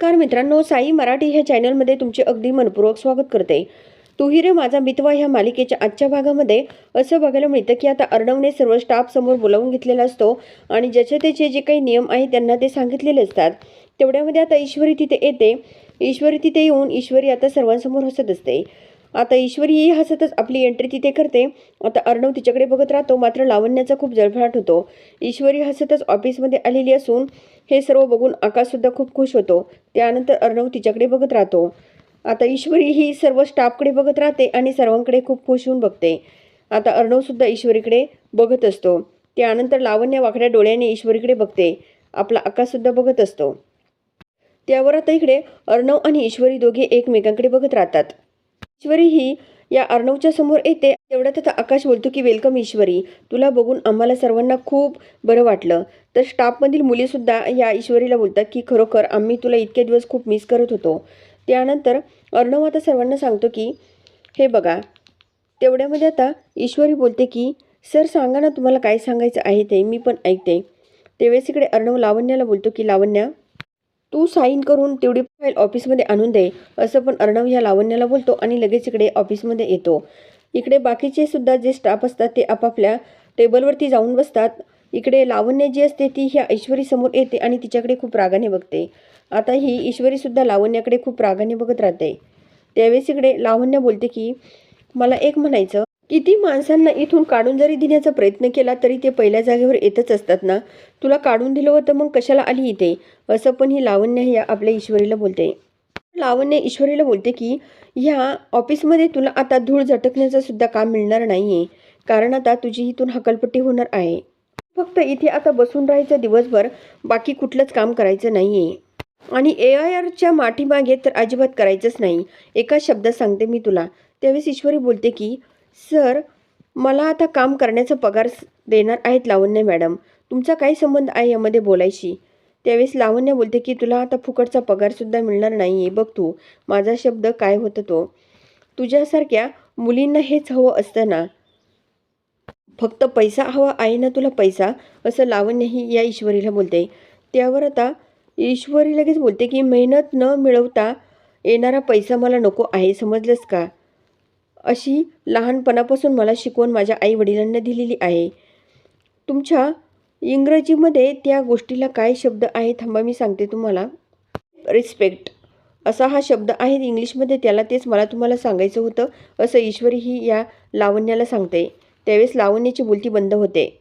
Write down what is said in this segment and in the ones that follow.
Car मित्रांनो साई मराठी ह्या चॅनलमध्ये तुमचे अगदी मनपूर्वक स्वागत करते. तुही रे माझा मितवा ह्या मालिकेच्या आजच्या भागामध्ये असं बघायला मिळतं की आता अर्णवने सर्व स्टाफ समोर बोलावून घेतलेला असतो आणि ज्याचे त्याचे जे काही नियम आहेत त्यांना ते सांगितलेले असतात. तेवढ्यामध्ये आता ईश्वरी तिथे येते. ईश्वरी तिथे येऊन ईश्वरी आता सर्वांसमोर हसत असते. आता ईश्वरी ही हसतच आपली एंट्री तिथे करते. आता अर्णव तिच्याकडे बघत राहतो मात्र लावण्याचा खूप जळफळाट होतो. ईश्वरी हसतच ऑफिसमध्ये आलेली असून हे सर्व बघून आकाशसुद्धा खूप खुश होतो. त्यानंतर अर्णव तिच्याकडे बघत राहतो. आता ईश्वरी ही सर्व स्टाफकडे बघत राहते आणि सर्वांकडे खूप खुश होऊन बघते. आता अर्णवसुद्धा ईश्वरीकडे बघत असतो. त्यानंतर लावण्य वाकड्या डोळ्याने ईश्वरीकडे बघते. आपला आकाशसुद्धा बघत असतो. त्यावर आता इकडे अर्णव आणि ईश्वरी दोघे एकमेकांकडे बघत राहतात. ईश्वरी ही या अर्णवच्या समोर येते. तेवढ्यात आता आकाश बोलतो की वेलकम ईश्वरी. तुला बघून आम्हाला सर्वांना खूप बरं वाटलं. तर स्टाफमधील मुलीसुद्धा या ईश्वरीला बोलतात की खरोखर आम्ही तुला इतके दिवस खूप मिस करत होतो. त्यानंतर अर्णव आता सर्वांना सांगतो की हे बघा तेवढ्यामध्ये आता ईश्वरी बोलते की सर सांगा ना तुम्हाला काय सांगायचं आहे ते मी पण ऐकते. तेवेळेस इकडे अर्णव लावण्याला बोलतो की लावण्या तू साईन करून तेवढी फाईल ऑफिसमध्ये आणून दे असं पण अर्णव ह्या लावण्याला बोलतो आणि लगेच इकडे ऑफिसमध्ये येतो. इकडे बाकीचे सुद्धा जे स्टाफ असतात ते आपापल्या टेबलवरती जाऊन बसतात. इकडे लावण्य जी असते ती ह्या ईश्वरीसमोर येते आणि तिच्याकडे खूप रागाने बघते. आता ही ईश्वरीसुद्धा लावण्याकडे खूप रागाने बघत राहते. त्यावेळेस इकडे लावण्य बोलते की मला एक म्हणायचं किती माणसांना इथून काढून जरी देण्याचा प्रयत्न केला तरी ते पहिल्या जागेवर येतच असतात ना? तुला काढून दिलं होतं मग कशाला आली इथे? असं पण ही लावण्य ह्या आपल्या ईश्वरीला बोलते. लावण्य ईश्वरीला बोलते की ह्या ऑफिसमध्ये तुला आता धूळ झटकण्याचं सुद्धा काम मिळणार नाही आहे कारण आता तुझी इथून हकलपट्टी होणार आहे. फक्त इथे आता बसून राहायचं दिवसभर बाकी कुठलंच काम करायचं नाही आहे आणि ए आय आरच्या माठीमागे तर अजिबात करायचंच नाही. एका शब्दात सांगते मी तुला. त्यावेळेस ईश्वरी बोलते की सर मला आता काम करण्याचा पगार देणार आहेत लावण्य मॅडम. तुमचा काय संबंध आहे यामध्ये बोलायशी त्यावेळेस लावण्य बोलते की तुला आता फुकटचा पगारसुद्धा मिळणार नाही आहे बघ तू माझा शब्द काय होतं तो? तुझ्यासारख्या मुलींना हेच हवं असतं ना? फक्त पैसा हवा आहे ना तुला पैसा? असं लावण्यही या ईश्वरीला बोलते. त्यावर आता ईश्वरी लगेच बोलते की मेहनत न मिळवता येणारा पैसा मला नको आहे. समजलंस का? अशी लहानपणापासून मला शिकवण माझ्या आई वडिलांना दिलेली आहे. तुमच्या इंग्रजीमध्ये त्या गोष्टीला काय शब्द आहे थांबा मी सांगते तुम्हाला. रिस्पेक्ट. असा हा शब्द आहे इंग्लिशमध्ये त्याला तेच मला तुम्हाला सांगायचं होतं. असं ईश्वरी ही या लावण्याला सांगते. त्यावेळेस लावण्याची बोलती बंद होते.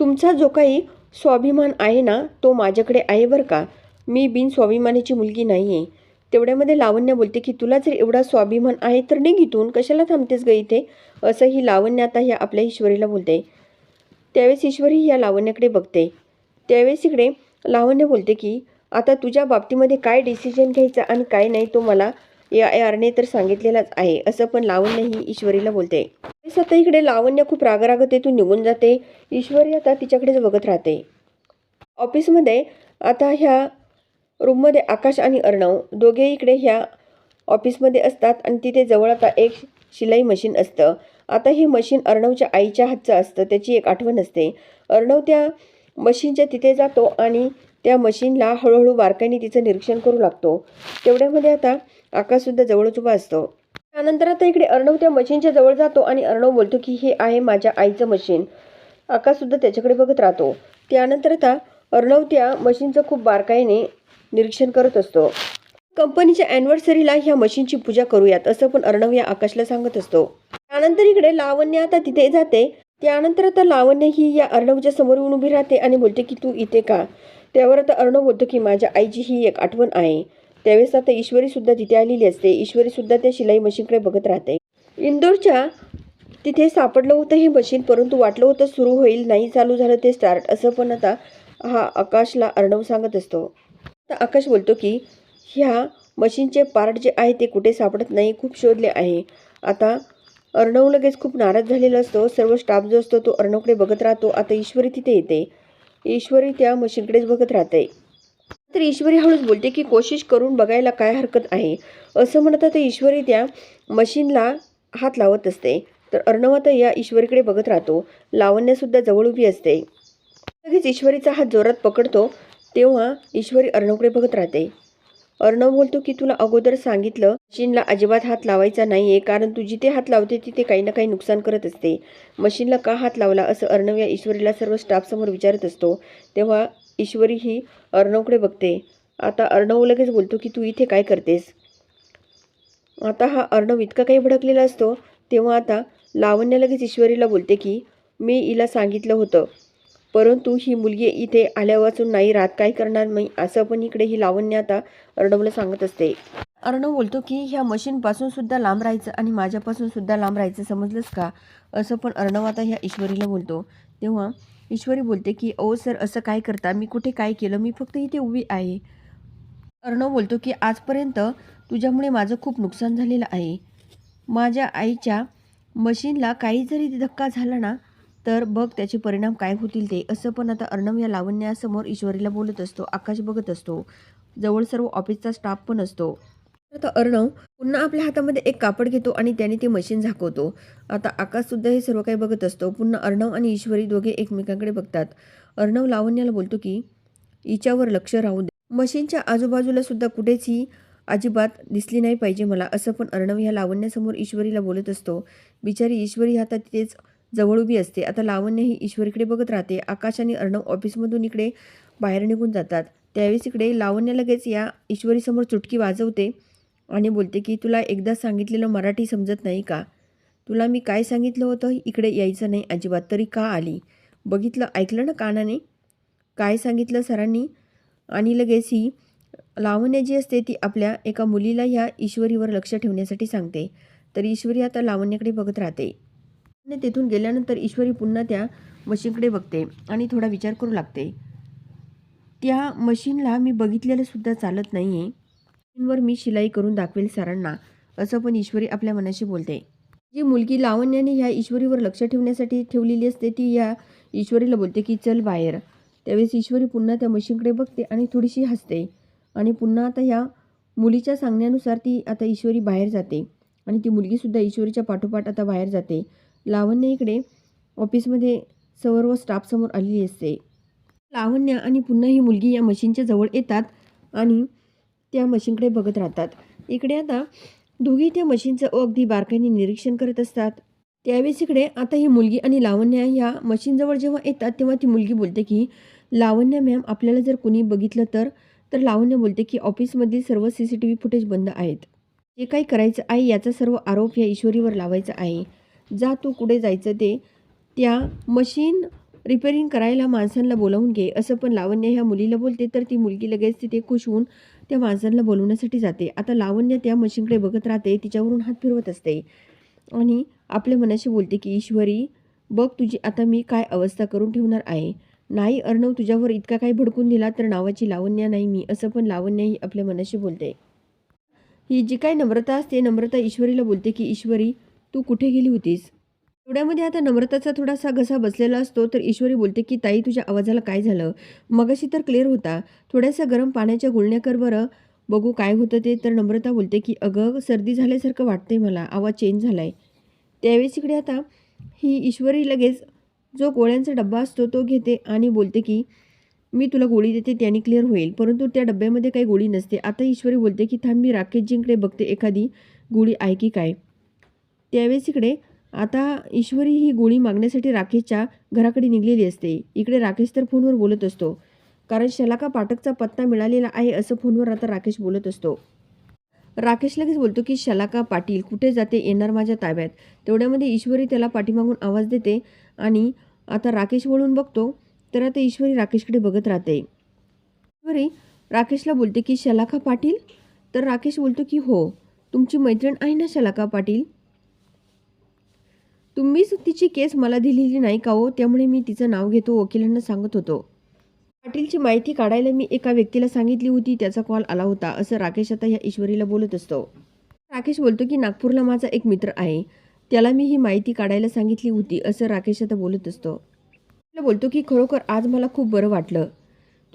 तुमचा जो काही स्वाभिमान आहे ना तो माझ्याकडे आहे बरं का? मी बिन स्वाभिमानाची मुलगी नाही आहे तेवढ्यामध्ये लावण्य बोलते की तुला जर एवढा स्वाभिमान आहे तर निघ इथून. कशाला थांबतेस ग इथे? असं ही लावण्य आता ह्या आपल्या ईश्वरीला बोलते. त्यावेळेस ईश्वरी या लावण्याकडे बघते. त्यावेळेस इकडे लावण्य बोलते की आता तुझ्या बाबतीमध्ये काय डिसिजन घ्यायचा आणि काय नाही तो मला या आरने तर सांगितलेलाच आहे असं पण लावण्य ही ईश्वरीला बोलते. आता इकडे लावण्य खूप रागरागतेतून तू निघून जाते. ईश्वरी आता तिच्याकडेच बघत राहते. ऑफिसमध्ये आता ह्या रूममध्ये आकाश आणि अर्णव दोघे इकडे ह्या ऑफिसमध्ये असतात आणि तिथे जवळ आता एक शिलाई मशीन असतं. आता हे मशीन अर्णवच्या आईच्या हातचं असतं त्याची एक आठवण असते. अर्णव त्या मशीनच्या तिथे जातो आणि त्या मशीनला हळूहळू बारकाईने तिचं निरीक्षण करू लागतो. तेवढ्यामध्ये आता आकाशसुद्धा जवळच उभा असतो. त्यानंतर आता इकडे अर्णव त्या मशीनच्या जवळ जातो आणि अर्णव बोलतो की हे आहे माझ्या आईचं मशीन. आकाशसुद्धा त्याच्याकडे बघत राहतो. त्यानंतर आता अर्णव त्या मशीनचं खूप बारकाईने निरीक्षण करत असतो. कंपनीच्या अॅनिव्हर्सरीला ह्या मशीनची पूजा करूयात असं पण अर्णव या आकाशला सांगत असतो. त्यानंतर इकडे लावण्य आता तिथे जाते. त्यानंतर आता लावण्य ही या अर्णवच्या समोर येऊन उभी राहते आणि बोलते की तू इथे का? त्यावर आता अर्णव बोलतो की माझ्या आईची ही एक आठवण आहे. त्यावेळेस आता ईश्वरीसुद्धा तिथे आलेली असते. ईश्वरीसुद्धा त्या शिलाई मशीनकडे बघत राहते. इंदोरच्या तिथे सापडलं होतं हे मशीन परंतु वाटलं होतं सुरू होईल नाही चालू झालं ते स्टार्ट असं पण आता हा आकाशला अर्णव सांगत असतो. तर आकाश बोलतो की ह्या मशीनचे पार्ट जे आहे ते कुठे सापडत नाही खूप शोधले आहे. आता अर्णव लगेच खूप नाराज झालेला असतो. सर्व स्टाफ जो असतो तो अर्णवकडे बघत राहतो. आता ईश्वरी तिथे येते. ईश्वरी त्या मशीनकडेच बघत राहते. तर ईश्वरी हळूच बोलते की कोशिश करून बघायला काय हरकत आहे? असं म्हणत आता ईश्वरी त्या मशीनला हात लावत असते. तर अर्णव आता या ईश्वरीकडे बघत राहतो. लावण्यासुद्धा जवळ उभी असते. लगेच ईश्वरीचा हात जोरात पकडतो. तेव्हा ईश्वरी अर्णवकडे बघत राहते. अर्णव बोलतो की तुला अगोदर सांगितलं मशीनला अजिबात हात लावायचा नाही आहे कारण तू जिथे हात लावते तिथे काही ना काही नुकसान करत असते. मशीनला का हात लावला असं अर्णव या ईश्वरीला सर्व स्टाफसमोर विचारत असतो. तेव्हा ईश्वरी ही अर्णवकडे बघते. आता अर्णव लगेच बोलतो की तू इथे काय करतेस? आता हा अर्णव इतका काही भडकलेला असतो तेव्हा आता लावण्या लगेच ईश्वरीला बोलते की मी हिला सांगितलं होतं परंतु ही मुलगी इथे आल्यापासून नाही राहत काय करणार मी? असं पण इकडे ही लावण्य आता अर्णवला सांगत असते. अर्णव बोलतो की ह्या मशीनपासून सुद्धा लांब राहायचं आणि माझ्यापासून सुद्धा लांब राहायचं समजलंच का? असं पण अर्णव आता ह्या ईश्वरीला बोलतो. तेव्हा ईश्वरी बोलते की ओ सर असं काय करता? मी कुठे काय केलं? मी फक्त इथे उभी आहे. अर्णव बोलतो की आजपर्यंत तुझ्यामुळे माझं खूप नुकसान झालेलं आहे. माझ्या आईच्या मशीनला काही जरी धक्का झाला ना तर बघ त्याचे परिणाम काय होतील ते. असं पण आता अर्णव या लावण्यासमोर ईश्वरीला बोलत असतो आकाश बघत असतो. जवळ सर्व ऑफिसचा स्टाफ पण असतो. आता अर्णव पुन्हा आपल्या हातामध्ये एक कापड घेतो आणि त्याने ते मशीन झाकवतो. आता आकाशसुद्धा हे सर्व काही बघत असतो. पुन्हा अर्णव आणि ईश्वरी दोघे एकमेकांकडे बघतात. अर्णव लावण्याला बोलतो की हिच्यावर लक्ष राहू दे. मशीनच्या आजूबाजूला सुद्धा कुठेच ही अजिबात दिसली नाही पाहिजे मला असं पण अर्णव ह्या लावण्यासमोर ईश्वरीला बोलत असतो. बिचारी ईश्वरी आता तिथेच जवळ उभी असते. आता लावण्य ही ईश्वरीकडे बघत राहते. आकाश आणि अर्णव ऑफिसमधून इकडे बाहेर निघून जातात. त्यावेळेस इकडे लावण्य लगेच या ईश्वरीसमोर चुटकी वाजवते आणि बोलते की तुला एकदा सांगितलेलं मराठी समजत नाही का? तुला मी काय सांगितलं होतं? इकडे यायचं नाही. अजिबात तरी का आली? बघितलं ऐकलं ना कानाने? काय सांगितलं सरांनी? आणि लगेच ही लावण्य जी असते ती आपल्या एका मुलीला ह्या ईश्वरीवर लक्ष ठेवण्यासाठी सांगते. तर ईश्वरी आता लावण्याकडे बघत राहते. आणि तेथून गेल्यानंतर ईश्वरी पुन्हा त्या मशीनकडे बघते आणि थोडा विचार करू लागते. त्या मशीनला मी बघितलेलं सुद्धा चालत नाही आहे मशीनवर मी शिलाई करून दाखवेल सरांना असं पण ईश्वरी आपल्या मनाशी बोलते. जी मुलगी लावण्याने ह्या ईश्वरीवर लक्ष ठेवण्यासाठी ठेवलेली असते ती या ईश्वरीला बोलते की चल बाहेर. त्यावेळेस ईश्वरी पुन्हा त्या मशीनकडे बघते आणि थोडीशी हसते. आणि पुन्हा आता ह्या मुलीच्या सांगण्यानुसार ती आता ईश्वरी बाहेर जाते. आणि ती मुलगीसुद्धा ईश्वरीच्या पाठोपाठ आता बाहेर जाते. लावण्य इकडे ऑफिसमध्ये सर्व स्टाफसमोर आलेली असते. लावण्य आणि पुन्हा ही मुलगी या मशीनच्या जवळ येतात आणि त्या मशीनकडे बघत राहतात. इकडे आता दोघी त्या मशीनचं अगदी बारकाईने निरीक्षण करत असतात. त्यावेळेस इकडे आता ही मुलगी आणि लावण्य ह्या मशीनजवळ जेव्हा येतात तेव्हा ती मुलगी बोलते की लावण्य मॅम आपल्याला जर कुणी बघितलं तर? तर लावण्य बोलते की ऑफिसमधील सर्व C C T V footage बंद आहेत. जे काही करायचं आहे याचा सर्व आरोप या ईश्वरीवर लावायचा आहे. जा तू कुठे जायचं ते त्या मशीन रिपेरिंग करायला माणसांना बोलावून घे. असं पण लावण्य ह्या मुलीला बोलते तर ती मुलगी लगेच तिथे खुश होऊन त्या माणसांना बोलवण्यासाठी जाते. आता लावण्य त्या मशीनकडे बघत राहते तिच्यावरून हात फिरवत असते. आणि आपल्या मनाशी बोलते की ईश्वरी बघ तुझी आता मी काय अवस्था करून ठेवणार आहे. नाही अर्णव तुझ्यावर इतका काही भडकून दिला तर नावाची लावण्य नाही मी असं पण लावण्य ही आपल्या मनाशी बोलते. ही जी काही नम्रता असते नम्रता ईश्वरीला बोलते की ईश्वरी तू कुठे गेली होतीस? एवढ्यामध्ये आता नम्रताचा थोडासा घसा बसलेला असतो तर ईश्वरी बोलते की ताई तुझ्या आवाजाला काय झालं? मगाशी तर क्लिअर होता. थोड्याशा गरम पाण्याच्या गुळण्या कर बरं. बघू काय होतं ते. तर नम्रता बोलते की अगं सर्दी झाल्यासारखं वाटते मला. आवाज चेंज झाला आहे त्यावेळेस इकडे आता ही ईश्वरी लगेच जो गोळ्यांचा डब्बा असतो तो घेते आणि बोलते की मी तुला गोळी देते त्याने क्लिअर होईल. परंतु त्या डब्यामध्ये काही गोळी नसते. आता ईश्वरी बोलते की थांब मी राकेशजींकडे बघते एखादी गोळी. आहे की काय? त्यावेळेस इकडे आता ईश्वरी ही गोळी मागण्यासाठी राकेशच्या घराकडे निघलेली असते. इकडे राकेश तर फोनवर बोलत असतो. कारण शलाका पाठकचा पत्ता मिळालेला आहे असं फोनवर आता राकेश बोलत असतो. राकेश लगेच बोलतो की शलाका पाटील कुठे जाते? येणार माझ्या ताब्यात. तेवढ्यामध्ये ईश्वरी त्याला पाठीमागून आवाज देते आणि आता राकेश वळून बघतो तर आता ईश्वरी राकेशकडे बघत राहते. ईश्वरी राकेशला बोलते की शलाका पाटील? तर राकेश बोलतो की हो तुमची मैत्रीण आहे ना शलाका पाटील? तुम्हीच तिची केस मला दिलेली नाही का हो? त्यामुळे मी तिचं नाव घेतो वकिलांना सांगत होतो. पाटीलची माहिती काढायला मी एका व्यक्तीला सांगितली होती त्याचा कॉल आला होता असं राकेश आता ह्या ईश्वरीला बोलत असतो. राकेश बोलतो की नागपूरला माझा एक मित्र आहे. त्याला मी ही माहिती काढायला सांगितली होती असं राकेश आता बोलत असतो. त्याला बोलतो की खरोखर आज मला खूप बरं वाटलं.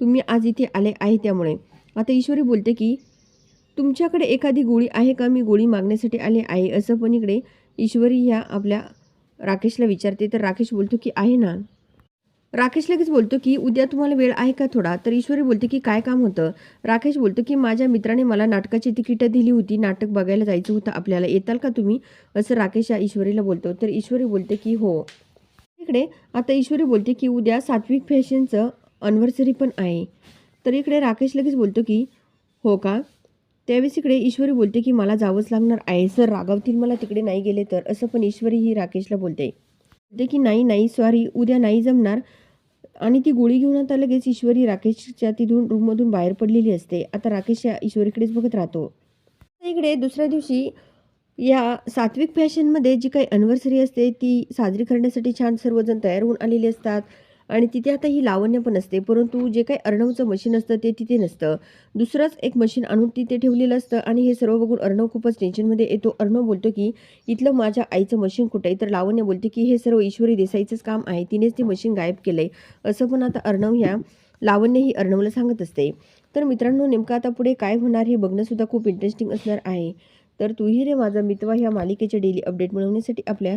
तुम्ही आज इथे आले आहे त्यामुळे. आता ईश्वरी बोलते की तुमच्याकडे एखादी गोळी आहे का? मी गोळी मागण्यासाठी आले आहे. असं पण इकडे ईश्वरी ह्या आपल्या राकेशला विचारते तर राकेश बोलतो की आहे ना. राकेश लगेच बोलतो की उद्या तुम्हाला वेळ आहे का थोडा? तर ईश्वरी बोलते की काय काम होतं? राकेश बोलतो की माझ्या मित्राने मला नाटकाची तिकीटं दिली होती नाटक बघायला जायचं होतं आपल्याला. येताल का तुम्ही? असं राकेश या ईश्वरीला बोलतो. तर ईश्वरी बोलते की हो. इकडे आता ईश्वरी बोलते की उद्या सात्विक फॅशनचं अनिव्हर्सरी पण आहे. तर इकडे राकेश लगेच बोलतो की हो का? त्यावेळेस इकडे ईश्वरी बोलते की मला जावंच लागणार आहे. सर रागावतील मला तिकडे नाही गेले तर. असं पण ईश्वरी ही राकेशला बोलते. बोलते की नाही नाही सॉरी उद्या नाही जमणार. आणि ती गोळी घेऊन आता लगेच ईश्वरी राकेशच्या तिथून रूममधून बाहेर पडलेली असते. आता राकेश या ईश्वरीकडेच बघत राहतो. इकडे दुसऱ्या दिवशी या सात्विक फॅशनमध्ये जी काही अनिव्हर्सरी असते ती साजरी करण्यासाठी छान सर्वजण तयार होऊन आलेले असतात. आणि तिथे आता ही लावण्य पण असते. परंतु जे काही अर्णवचं मशीन असतं ते तिथे नसतं. दुसरंच एक मशीन आणून तिथे ठेवलेलं असतं आणि हे सर्व बघून अर्णव खूपच टेन्शनमध्ये येतो. अर्णव बोलतो की इथलं माझ्या आईचं मशीन कुठं आहे? तर लावण्य बोलते की हे सर्व ईश्वरी देसाईचंच काम आहे. तिनेच ते मशीन गायब केलं आहे असं पण आता अर्णव ह्या लावण्य ही अर्णवला सांगत असते. तर मित्रांनो नेमकं आता पुढे काय होणार हे बघणंसुद्धा खूप इंटरेस्टिंग असणार आहे. तर तूही रे माझा मितवा ह्या मालिकेचे डेली अपडेट मिळवण्यासाठी आपल्या